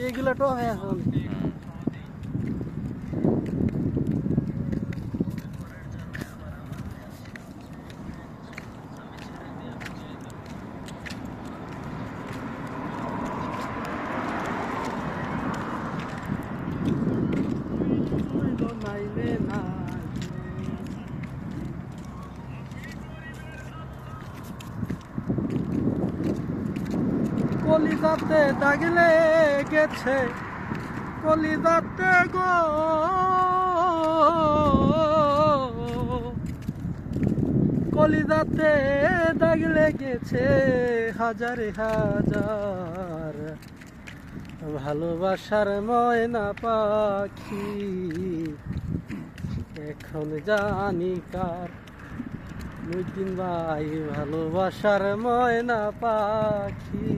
एक kilo top है। কলিজাতে দাগলে গেছে কলিজাতে গো। কলিজাতে দাগলে গেছে হাজারে হাজার। ভালোবাসার ময়না পাখি, এখন জানি কার। মুদিন ভাই ভালোবাসার ময়না পাখি।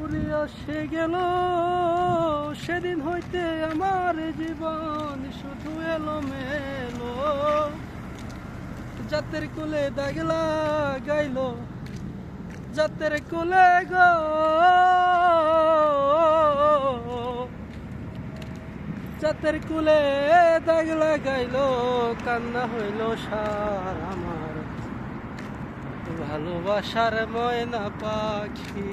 উড়িয়া সে গেল, সেদিন হইতে আমার জীবন শুধু এলো মেলো জাতের কোলে দাগলা গাইল জাতের কোলে গো। জাতের কুলে দাগলা গাইল কান্না হইল সার আমার। ভালোবাসার ময়না পাখি